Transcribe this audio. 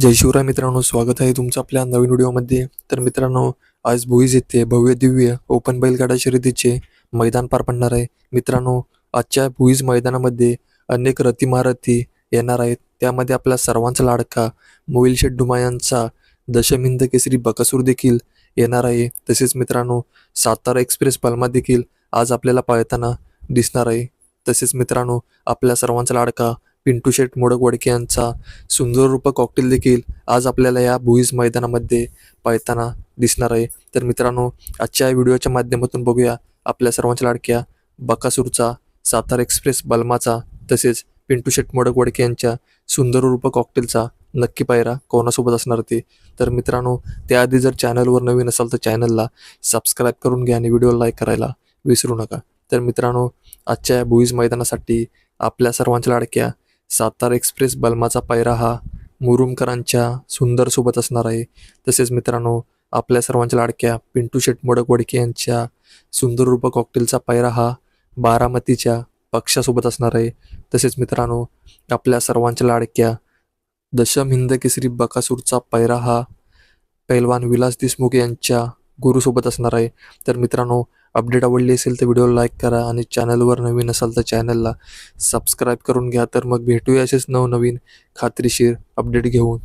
जय शिवराय मित्रांनो स्वागत आहे तुमचं आपल्या नवीन व्हिडिओमध्ये. तर मित्रांनो आज भुईज येथे भव्य दिव्य ओपन बैलगाडा शर्यतीचे मैदान पार पडणार आहे. मित्रांनो आजच्या भुईज मैदानामध्ये अनेक रथी महारथी येणार आहेत. त्यामध्ये आपला सर्वांचा लाडका मोईल शेठ डुमा यांचा दशमिंद केसरी बकासूर देखील येणार आहे. तसेच मित्रांनो सातारा एक्सप्रेस पलमा देखील आज आपल्याला पाळताना दिसणार आहे. तसेच मित्रांनो आपल्या सर्वांचा लाडका पिंटू शेठ मोडक वडके यांचा सुंदर रूप कॉकटेल देखील आज आपल्याला या भुईज मैदानामध्ये पाहताना दिसणार आहे. तर मित्रांनो आजच्या या व्हिडिओच्या माध्यमातून बघूया आपल्या सर्वांच्या लाडक्या बकासूरचा सातारा एक्सप्रेस बलमाचा तसेच पिंटू शेट मोडक वडके यांच्या सुंदर रूप कॉकटेलचा नक्की पायरा कोणासोबत असणार ते. तर मित्रांनो त्याआधी जर चॅनलवर नवीन असाल तर चॅनलला सबस्क्राईब करून घ्या आणि व्हिडिओ लाईक करायला विसरू नका. तर मित्रांनो आजच्या या भुईज मैदानासाठी आपल्या सर्वांच्या लाडक्या सातारा एक्सप्रेस बलमाचा पायरा हा मुरुमकरांच्या सुंदरसोबत असणार आहे. तसेच मित्रांनो आपल्या सर्वांच्या लाडक्या पिंटू शेट मोडक वडके यांच्या सुंदर रूप कॉकटेलचा पायरा हा बारामतीच्या पक्षासोबत असणार आहे. तसेच मित्रांनो आपल्या सर्वांच्या लाडक्या दशम हिंद केसरी बकासूरचा पायरा हा पैलवान विलास देशमुख यांच्या गुरुसोबत असणार आहे. तर मित्रांनो अपडेट आवडली असेल तर व्हिडिओ लाईक करा आणि चॅनलवर नवीन असाल तर चॅनलला सबस्क्राईब करून घ्या. तर मग भेटूया असेच नवनवीन खात्रीशीर अपडेट घेऊन.